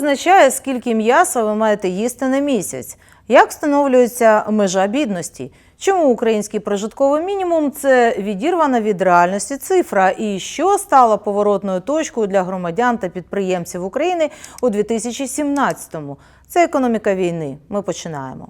визначає, скільки м'яса ви маєте їсти на місяць? Як встановлюється межа бідності? Чому український прожитковий мінімум це відірвана від реальності цифра? І що стало поворотною точкою для громадян та підприємців України у 2017-му? Це економіка війни. Ми починаємо.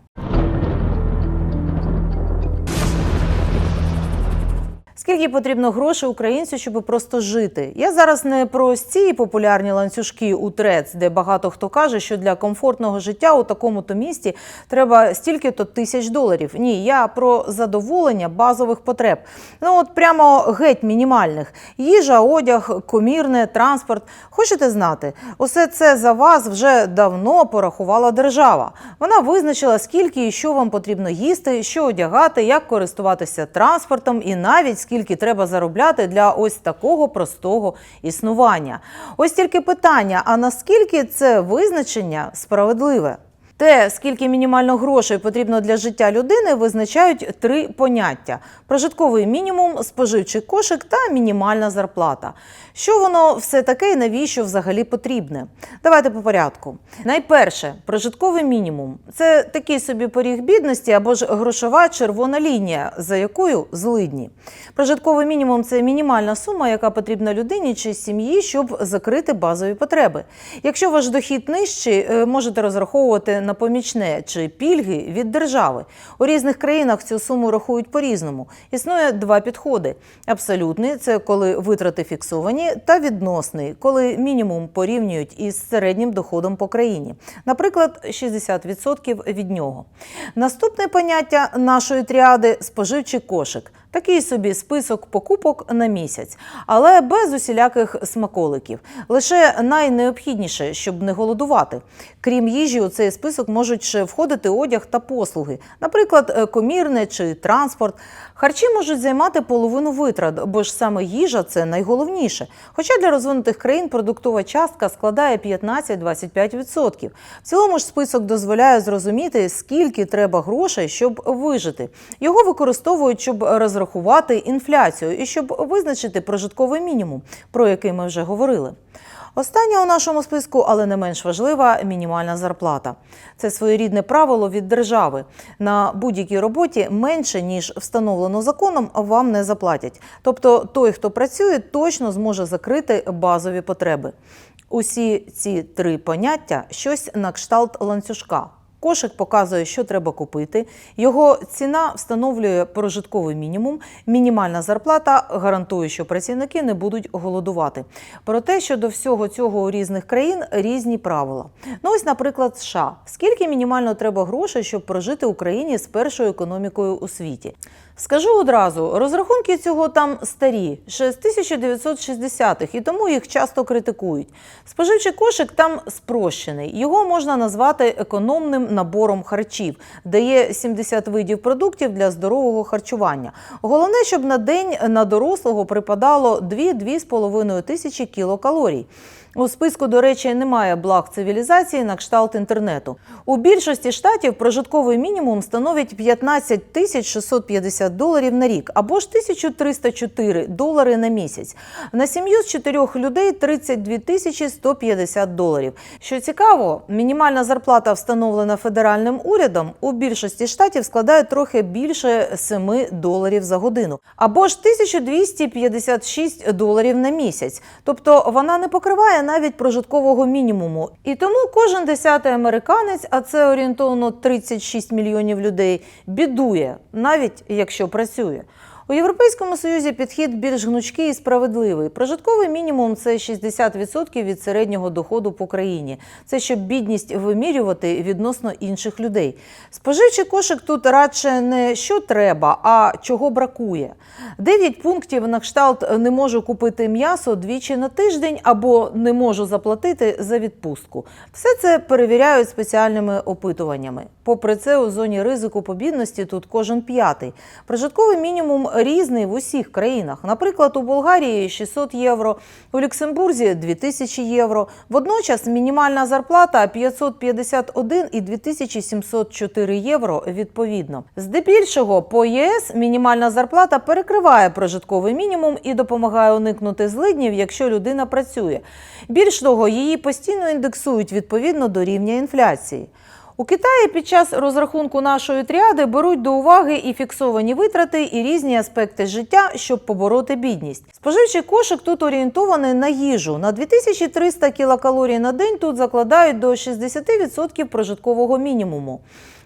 Скільки потрібно грошей українцю, щоб просто жити? Я зараз не про ці популярні ланцюжки у ТРЕЦ, де багато хто каже, що для комфортного життя у такому-то місті треба стільки-то тисяч доларів. Ні, я про задоволення базових потреб. Ну от прямо геть мінімальних: їжа, одяг, комірне, транспорт. Хочете знати, усе це за вас вже давно порахувала держава. Вона визначила, скільки і що вам потрібно їсти, що одягати, як користуватися транспортом, і навіть скільки треба заробляти для ось такого простого існування. Ось тільки питання: а наскільки це визначення справедливе? Те, скільки мінімально грошей потрібно для життя людини, визначають три поняття: прожитковий мінімум, споживчий кошик та мінімальна зарплата. Що воно все таке і навіщо взагалі потрібне? Давайте по порядку. Найперше, прожитковий мінімум це такий собі поріг бідності або ж грошова червона лінія, за якою злидні. Прожитковий мінімум це мінімальна сума, яка потрібна людині чи сім'ї, щоб закрити базові потреби. Якщо ваш дохід нижчий, е, можете розраховувати на помічне чи пільги від держави. У різних країнах цю суму рахують по-різному. Існує два підходи: абсолютний це коли витрати фіксовані, та відносний, коли мінімум порівнюють із середнім доходом по країні, наприклад, 60% від нього. Наступне поняття нашої тріади споживчий кошик. Такий собі список покупок на місяць, але без усіляких смаколиків. Лише найнеобхідніше, щоб не голодувати. Крім їжі, у цей список можуть ще входити одяг та послуги, наприклад, е, комірне чи транспорт. Харчі можуть займати половину витрат, бо ж саме їжа це найголовніше. Хоча для розвинутих країн продуктова частка складає 15-25%. В цілому ж список дозволяє зрозуміти, скільки треба грошей, щоб вижити. Його використовують, щоб розрахувати інфляцію і щоб визначити прожитковий мінімум, про який ми вже говорили. Остання у нашому списку, але не менш важлива мінімальна зарплата. Це своєрідне правило від держави. На будь-якій роботі менше ніж встановлено законом вам не заплатять. Тобто той, хто працює, точно зможе закрити базові потреби. Усі ці три поняття щось на кшталт ланцюжка. Кошик показує, що треба купити. Його ціна встановлює прожитковий мінімум. Мінімальна зарплата гарантує, що працівники не будуть голодувати. Проте щодо всього цього у різних країн різні правила. Ну ось, наприклад, США. Скільки мінімально треба грошей, щоб прожити Україні з першою економікою у світі? Скажу одразу, розрахунки цього там старі, ще з 1960-х, і тому їх часто критикують. Споживчий кошик там спрощений. Його можна назвати економним набором харчів, дає є 70 видів продуктів для здорового харчування. Головне, щоб на день на дорослого припадало 2-2,5 тисячі кілокалорій. У списку, до речі, немає благ цивілізації на кшталт інтернету. У більшості штатів прожитковий мінімум становить 15 тисяч 650 доларів на рік або ж 1304 долари на місяць. На сім'ю з чотирьох людей 32 тисячі 150 доларів. Що цікаво, мінімальна зарплата, встановлена федеральним урядом, у більшості штатів складає трохи більше 7 доларів за годину, або ж 1256 доларів на місяць. Тобто вона не покриває навіть прожиткового мінімуму. І тому кожен десятий американець, а це орієнтовно 36 мільйонів людей, бідує, навіть якщо працює. У Європейському Союзі підхід більш гнучкий і справедливий. Прожитковий мінімум це 60% від середнього доходу по країні. Це щоб бідність вимірювати відносно інших людей. Споживчий кошик тут радше не що треба, а чого бракує. Дев'ять пунктів на кшталт не можу купити м'ясо двічі на тиждень або не можу заплатити за відпустку. Все це перевіряють спеціальними опитуваннями. Попри це, у зоні ризику по бідності тут кожен п'ятий. Прожитковий мінімум різний в усіх країнах. Наприклад, у Болгарії 600 євро, у Люксембурзі 2000 євро. Водночас мінімальна зарплата 551 і 2704 євро відповідно. Здебільшого по ЄС мінімальна зарплата перекриває прожитковий мінімум і допомагає уникнути злиднів, якщо людина працює. Більш того, її постійно індексують відповідно до рівня інфляції. У Китаї під час розрахунку нашої тріади беруть до уваги і фіксовані витрати, і різні аспекти життя, щоб побороти бідність. Споживчий кошик тут орієнтований на їжу. На 2300 кілокалорій на день тут закладають до 60% прожиткового мінімуму.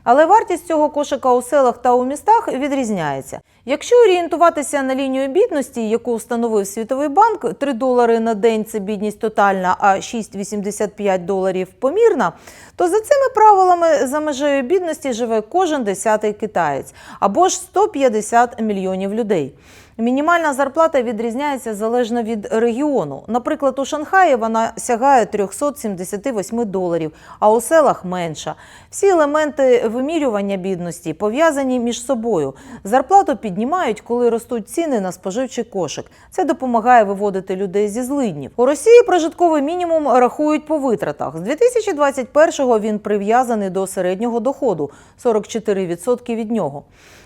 Але вартість цього кошика у селах та у містах відрізняється. Якщо орієнтуватися на лінію бідності, яку встановив Світовий банк, 3 долари на день це бідність тотальна, а 6,85 доларів помірна, то за цими правилами за межею бідності живе кожен десятий китаєць або ж 150 мільйонів людей. Мінімальна зарплата відрізняється залежно від регіону. Наприклад, у Шанхаї вона сягає 378 доларів, а у селах менша. Всі елементи вимірювання бідності пов'язані між собою. Зарплату піднімають, коли ростуть ціни на споживчий кошик. Це допомагає виводити людей зі злиднів. У Росії прожитковий мінімум рахують по витратах. З 2021-го він прив'язаний до середнього доходу 44% від нього.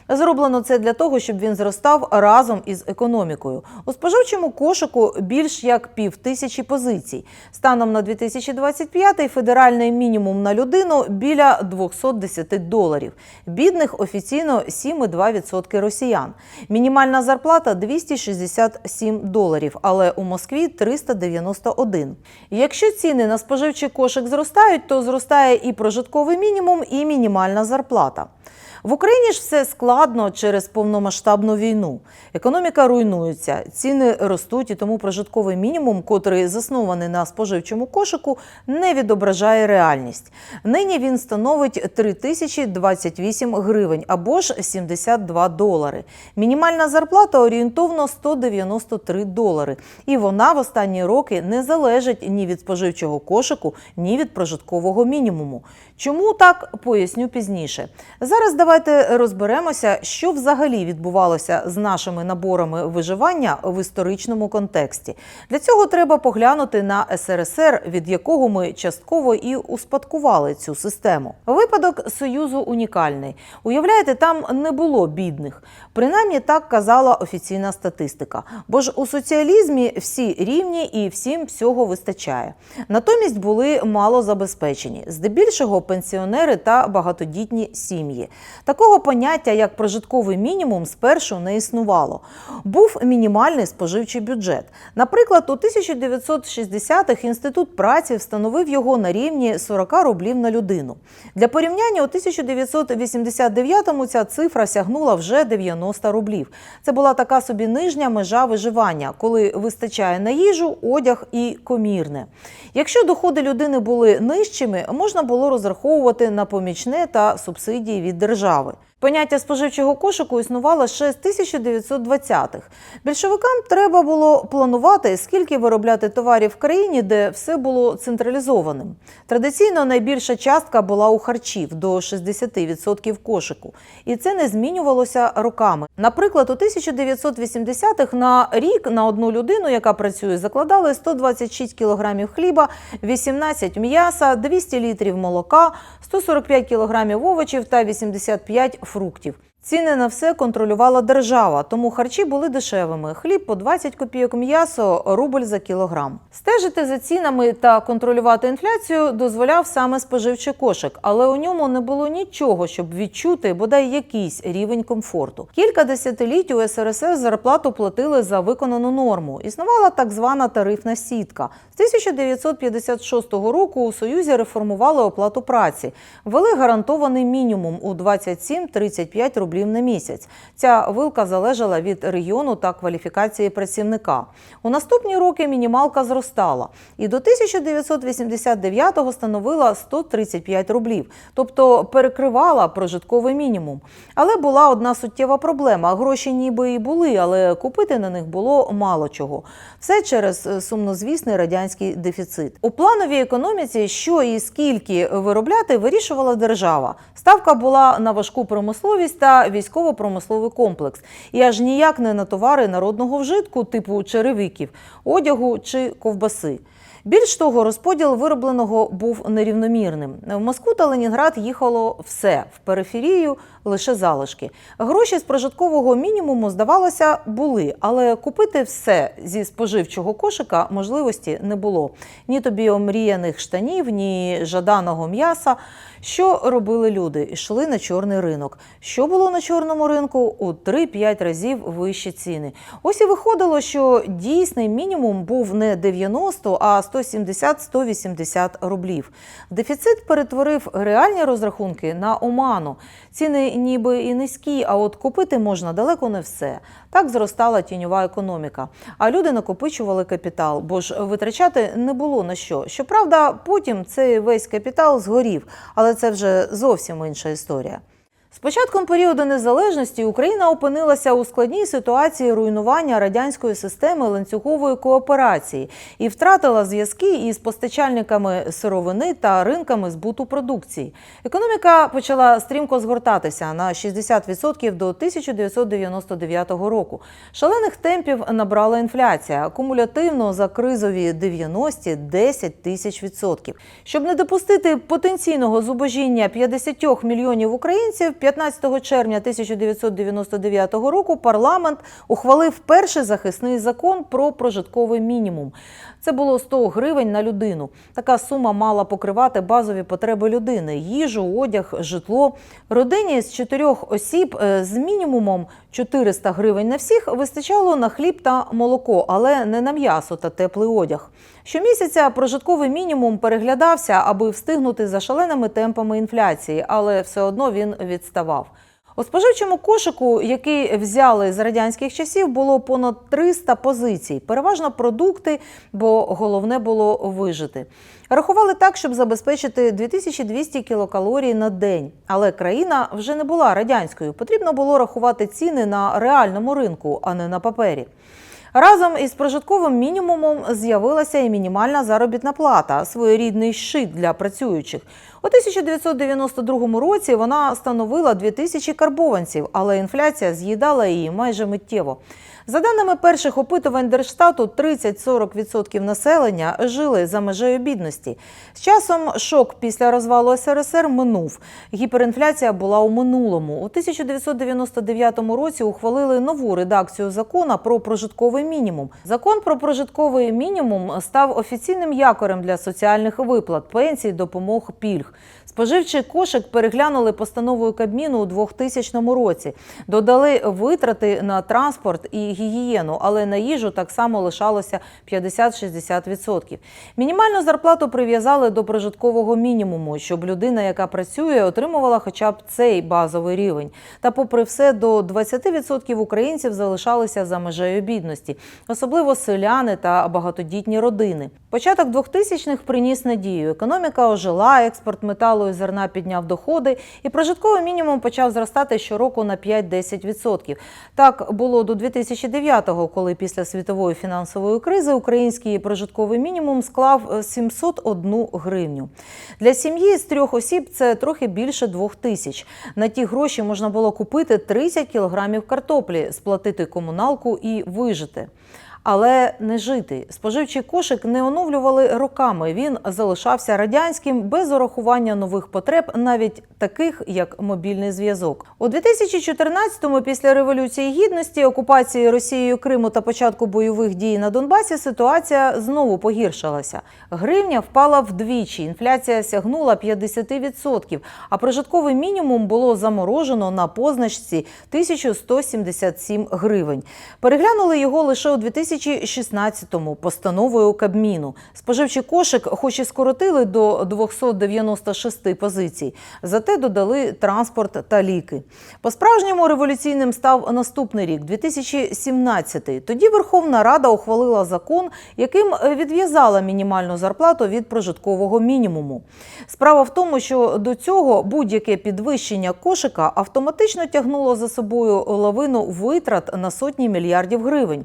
Зроблено це для того, щоб він зростав разом із економікою. У споживчому кошику більш як пів тисячі позицій. Станом на 2025-й федеральний мінімум на людину біля 210 доларів. Бідних офіційно 7,2% росіян. Мінімальна зарплата 267 доларів, але у Москві 391. Якщо ціни на споживчий кошик зростають, то зростає і прожитковий мінімум, і мінімальна зарплата. В Україні ж все складно через повномасштабну війну. Економіка руйнується, ціни ростуть, і тому прожитковий мінімум, котрий заснований на споживчому кошику, не відображає реальність. Нині він становить 3028 гривень або ж 72 долари. Мінімальна зарплата орієнтовно 193 долари. І вона в останні роки не залежить ні від споживчого кошику, ні від прожиткового мінімуму. Чому так поясню пізніше. Зараз давайте розберемося, що взагалі відбувалося з нашими наборами виживання в історичному контексті. Для цього треба поглянути на СРСР, від якого ми частково і успадкували цю систему. Випадок Союзу унікальний. Уявляєте, там не було бідних. Принаймні так казала офіційна статистика. Бо ж у соціалізмі всі рівні і всім всього вистачає. Натомість були мало забезпечені, здебільшого пенсіонери та багатодітні сім'ї. Такого поняття, як прожитковий мінімум, спершу не існувало. Був мінімальний споживчий бюджет. Наприклад, у 1960-х інститут праці встановив його на рівні 40 рублів на людину. Для порівняння у 1989-му ця цифра сягнула вже 90 рублів. Це була така собі нижня межа виживання, коли вистачає на їжу, одяг і комірне. Якщо доходи людини були нижчими, можна було розраховувати на помічне та субсидії від держави держави. Поняття споживчого кошику існувало ще з 1920-х. Більшовикам треба було планувати, скільки виробляти товарів в країні, де все було централізованим. Традиційно найбільша частка була у харчів до 60% кошику, і це не змінювалося роками. Наприклад, у 1980-х на рік на одну людину, яка працює, закладали 126 кілограмів хліба, 18 м'яса, 200 літрів молока, 145 кілограмів овочів та 85 фруктів фруктів. Ціни на все контролювала держава, тому харчі були дешевими. Хліб по 20 копійок, м'ясо рубль за кілограм. Стежити за цінами та контролювати інфляцію дозволяв саме споживчий кошик, але у ньому не було нічого, щоб відчути бодай якийсь рівень комфорту. Кілька десятиліть у СРСР зарплату платили за виконану норму. Існувала так звана тарифна сітка. З 1956 року у Союзі реформували оплату праці, ввели гарантований мінімум у 27-35 рублів на місяць. Ця вилка залежала від регіону та кваліфікації працівника. У наступні роки мінімалка зростала і до 1989-го становила 135 рублів, тобто перекривала прожитковий мінімум. Але була одна суттєва проблема: гроші ніби і були, але купити на них було мало чого. Все через е, сумнозвісний радянський дефіцит. У плановій економіці, що і скільки виробляти, вирішувала держава. Ставка була на важку промисловість та військово-промисловий комплекс. І аж ніяк не на товари народного вжитку, типу черевиків, одягу чи ковбаси. Більш того, розподіл виробленого був нерівномірним. В Москву та Ленінград їхало все в периферію лише залишки. Гроші з прожиткового мінімуму, здавалося, були, але купити все зі споживчого кошика можливості не було. Ні тобі омріяних штанів, ні жаданого м'яса. Що робили люди? Йшли на чорний ринок. Що було на чорному ринку? У 3-5 разів вищі ціни. Ось і виходило, що дійсний мінімум був не 90, а 170-180 рублів. Дефіцит перетворив реальні розрахунки на оману. Ціни ніби і низькі, а от купити можна далеко не все. Так зростала тіньова економіка. А люди накопичували капітал, бо ж витрачати не було на що. Щоправда, потім цей весь капітал згорів, але це вже зовсім інша історія. З початком періоду незалежності Україна опинилася у складній ситуації руйнування радянської системи ланцюгової кооперації і втратила зв'язки із постачальниками сировини та ринками збуту продукції. Економіка почала стрімко згортатися на 60% до 1999 року. Шалених темпів набрала інфляція. Кумулятивно за кризові 90 – 10 тисяч відсотків. Щоб не допустити потенційного зубожіння 50 мільйонів українців, 15 червня 1999 року парламент ухвалив перший захисний закон про прожитковий мінімум. Це було 100 гривень на людину. Така сума мала покривати базові потреби людини: їжу, одяг, житло. Родині з чотирьох осіб е, з мінімумом 400 гривень на всіх вистачало на хліб та молоко, але не на м'ясо та теплий одяг. Щомісяця прожитковий мінімум переглядався, аби встигнути за шаленими темпами інфляції, але все одно він відставав. У споживчому кошику, який взяли з радянських часів, було понад 300 позицій, переважно продукти, бо головне було вижити. Рахували так, щоб забезпечити 2200 кілокалорій на день. Але країна вже не була радянською. Потрібно було рахувати ціни на реальному ринку, а не на папері. Разом із прожитковим мінімумом з'явилася і мінімальна заробітна плата, своєрідний щит для працюючих. У 1992 році вона становила 2000 карбованців, але інфляція з'їдала її майже миттєво. За даними перших опитувань Держстату, 30-40% населення жили за межею бідності. З часом шок після розвалу СРСР минув. Гіперінфляція була у минулому. У 1999 році ухвалили нову редакцію закону про прожитковий мінімум. Закон про прожитковий мінімум став офіційним якорем для соціальних виплат, пенсій, допомог, пільг. Споживчий кошик переглянули постановою Кабміну у 2000 році. Додали витрати на транспорт і гігієну, але на їжу так само лишалося 50-60%. Мінімальну зарплату прив'язали до прожиткового мінімуму, щоб людина, яка працює, отримувала хоча б цей базовий рівень. Та, попри все, до 20% українців залишалися за межею бідності, особливо селяни та багатодітні родини. Початок 2000-х приніс надію. Економіка ожила, експорт металу і зерна підняв доходи, і прожитковий мінімум почав зростати щороку на 5-10%. Так було до 2009-го, коли після світової фінансової кризи український прожитковий мінімум склав 701 гривню. Для сім'ї з трьох осіб це трохи більше двох тисяч. На ті гроші можна було купити 30 кілограмів картоплі, сплатити комуналку і вижити. Але не жити. Споживчий кошик не оновлювали роками. Він залишався радянським без урахування нових потреб, навіть таких як мобільний зв'язок. У 2014-му, після революції гідності, окупації Росією Криму та початку бойових дій на Донбасі, ситуація знову погіршилася. Гривня впала вдвічі. Інфляція сягнула 50%, а прожитковий мінімум було заморожено на позначці 1177 гривень. Переглянули його лише у 2016-му постановою Кабміну. Споживчий кошик, хоч і скоротили до 296 позицій, зате додали транспорт та ліки. По-справжньому революційним став наступний рік, 2017. Тоді Верховна Рада ухвалила закон, яким відв'язала мінімальну зарплату від прожиткового мінімуму. Справа в тому, що до цього будь-яке підвищення кошика автоматично тягнуло за собою лавину витрат на сотні мільярдів гривень.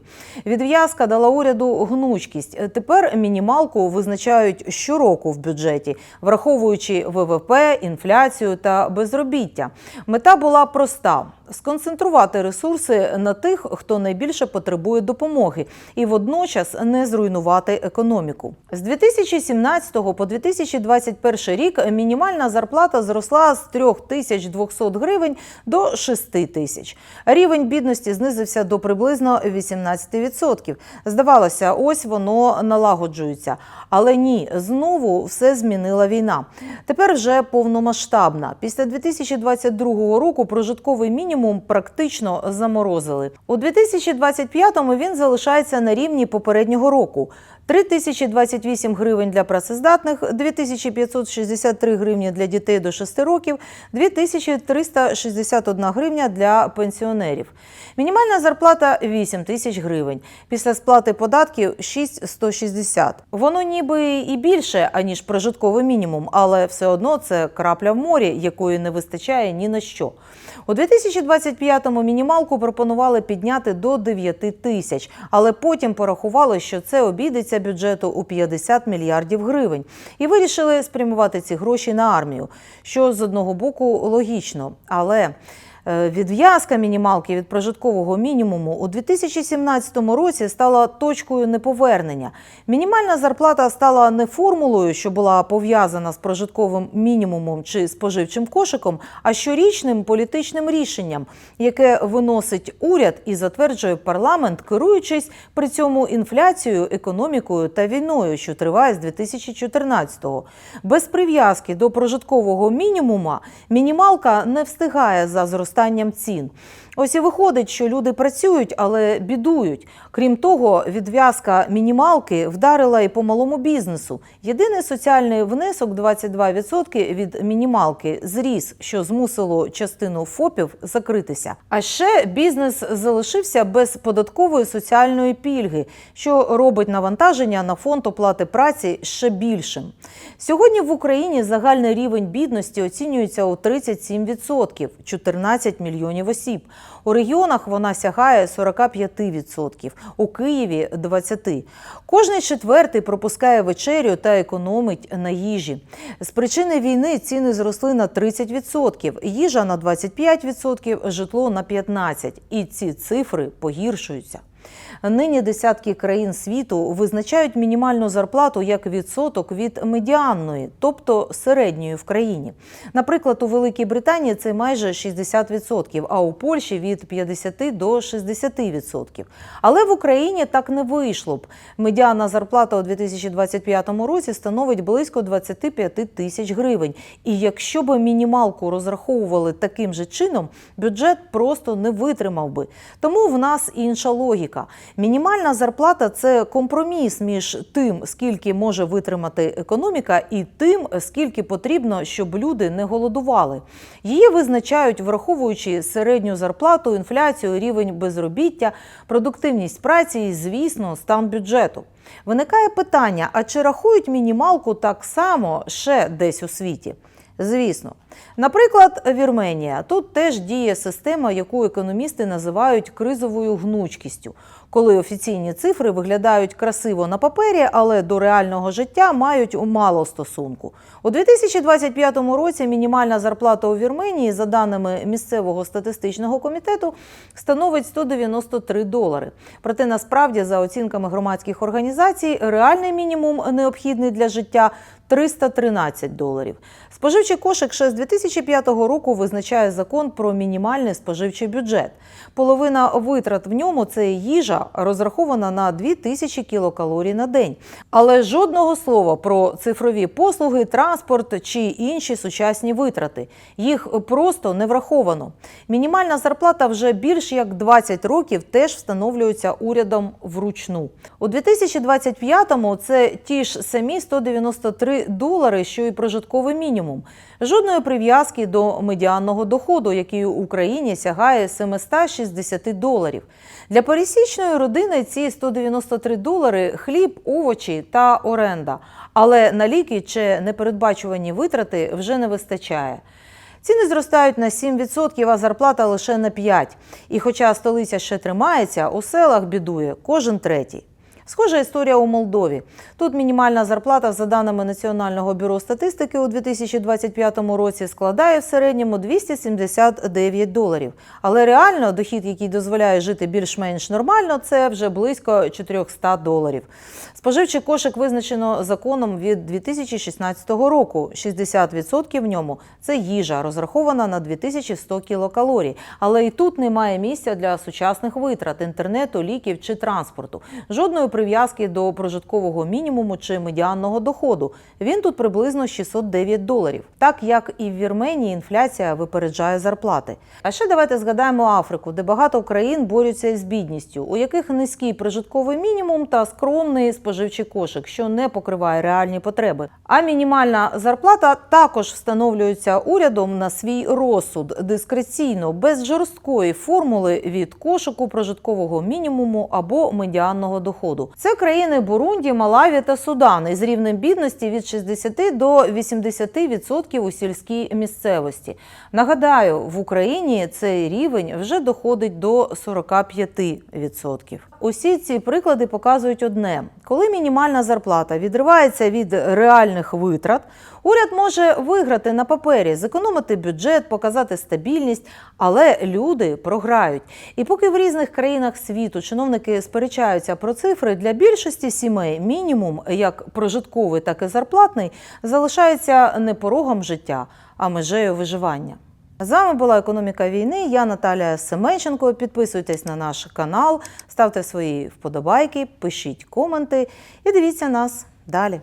Відв'язка дала уряду гнучкість. Тепер мінімалку визначають щороку в бюджеті, враховуючи ВВП, інфляцію та безробіття. Мета була проста: сконцентрувати ресурси на тих, хто найбільше потребує допомоги, і водночас не зруйнувати економіку. З 2017 по 2021 рік мінімальна зарплата зросла з 3200 гривень до 6 тисяч. Рівень бідності знизився до приблизно 18%. Здавалося, ось воно налагоджується. Але ні, знову все змінила війна. Тепер вже повномасштабна. Після 2022 року прожитковий мінімум практично заморозили. У 2025-му він залишається на рівні попереднього року. 3028 гривень для працездатних, 2563 гривні для дітей до 6 років, 2361 гривня для пенсіонерів. Мінімальна зарплата 8 тисяч гривень. Після сплати податків 6160. Воно ніби і більше, аніж прожитковий мінімум, але все одно це крапля в морі, якої не вистачає ні на що. У 2025-му мінімалку пропонували підняти до 9 тисяч, але потім порахували, що це обійдеться бюджету у 50 мільярдів гривень, і вирішили спрямувати ці гроші на армію, що з одного боку логічно, але. Е, Відв'язка мінімалки від прожиткового мінімуму у 2017 році стала точкою неповернення. Мінімальна зарплата стала не формулою, що була пов'язана з прожитковим мінімумом чи споживчим кошиком, а щорічним політичним рішенням, яке виносить уряд і затверджує парламент, керуючись при цьому інфляцією, економікою та війною, що триває з 2014-го. Без прив'язки до прожиткового мінімума мінімалка не встигає за зростанням цін. Ось і виходить, що люди працюють, але бідують. Крім того, відв'язка мінімалки вдарила і по малому бізнесу. Єдиний соціальний внесок 22% від мінімалки зріс, що змусило частину ФОПів закритися. А ще бізнес залишився без податкової соціальної пільги, що робить навантаження на фонд оплати праці ще більшим. Сьогодні в Україні загальний рівень бідності оцінюється у 37% – 14 мільйонів осіб. У регіонах вона сягає 45%, у Києві 20%. Кожний четвертий пропускає вечерю та економить на їжі. З причини війни ціни зросли на 30%, їжа на 25%, житло на 15%. І ці цифри погіршуються. Нині десятки країн світу визначають мінімальну зарплату як відсоток від медіанної, тобто середньої в країні. Наприклад, у Великій Британії це майже 60%, а у Польщі від 50 до 60%. Але в Україні так не вийшло б. Медіана зарплата у 2025 році становить близько 25 тисяч гривень. І якщо б мінімалку розраховували таким же чином, бюджет просто не витримав би. Тому в нас інша логіка. Мінімальна зарплата це компроміс між тим, скільки може витримати економіка, і тим, скільки потрібно, щоб люди не голодували. Її визначають, враховуючи середню зарплату, інфляцію, рівень безробіття, продуктивність праці і, звісно, стан бюджету. Виникає питання: а чи рахують мінімалку так само ще десь у світі? Звісно, наприклад, Вірменія. Тут теж діє система, яку економісти називають кризовою гнучкістю, коли офіційні цифри виглядають красиво на папері, але до реального життя мають мало стосунку. У 2025 році мінімальна зарплата у Вірменії, за даними місцевого статистичного комітету, становить 193 долари. Проте насправді, за оцінками громадських організацій, реальний мінімум необхідний для життя 313 доларів. Споживчий кошик ще з 2005 року визначає закон про мінімальний споживчий бюджет. Половина витрат в ньому це їжа, розрахована на 2000 кілокалорій на день. Але жодного слова про цифрові послуги, транспорт чи інші сучасні витрати. Їх просто не враховано. Мінімальна зарплата вже більш як 20 років теж встановлюється урядом вручну. У 2025-му це ті ж самі 193 долари, що і прожитковий мінімум. Жодної прив'язки до медіанного доходу, який у Україні сягає 760 доларів. Для пересічної родини ці 193 долари хліб, овочі та оренда. Але на ліки чи непередбачувані витрати вже не вистачає. Ціни зростають на 7%, а зарплата лише на 5%. І хоча столиця ще тримається, у селах бідує кожен третій. Схожа історія у Молдові. Тут мінімальна зарплата, за даними Національного бюро статистики, у 2025 році складає в середньому 279 доларів. Але реально дохід, який дозволяє жити більш-менш нормально, це вже близько 400 доларів. Споживчий кошик визначено законом від 2016 року. 60% в ньому це їжа, розрахована на 2100 кілокалорій. Але і тут немає місця для сучасних витрат інтернету, ліків чи транспорту. Жодної прив'язки до прожиткового мінімуму чи медіанного доходу. Він тут приблизно 609 доларів. Так як і в Вірменії інфляція випереджає зарплати. А ще давайте згадаємо Африку, де багато країн борються із бідністю, у яких низький прожитковий мінімум та скромний споживчий кошик, що не покриває реальні потреби. А мінімальна зарплата також встановлюється урядом на свій розсуд дискреційно, без жорсткої формули від кошику прожиткового мінімуму або медіанного доходу. Це країни Бурунді, Малаві та Судан із рівнем бідності від 60 до 80% у сільській місцевості. Нагадаю, в Україні цей рівень вже доходить до 45%. Усі ці приклади показують одне: коли мінімальна зарплата відривається від реальних витрат, уряд може виграти на папері, зекономити бюджет, показати стабільність, але люди програють. І поки в різних країнах світу чиновники сперечаються про цифри, для більшості сімей мінімум, як прожитковий, так і зарплатний, залишається не порогом життя, а межею виживання. З вами була економіка війни. Я Наталія Семенченко. Підписуйтесь на наш канал, ставте свої вподобайки, пишіть коменти і дивіться нас далі.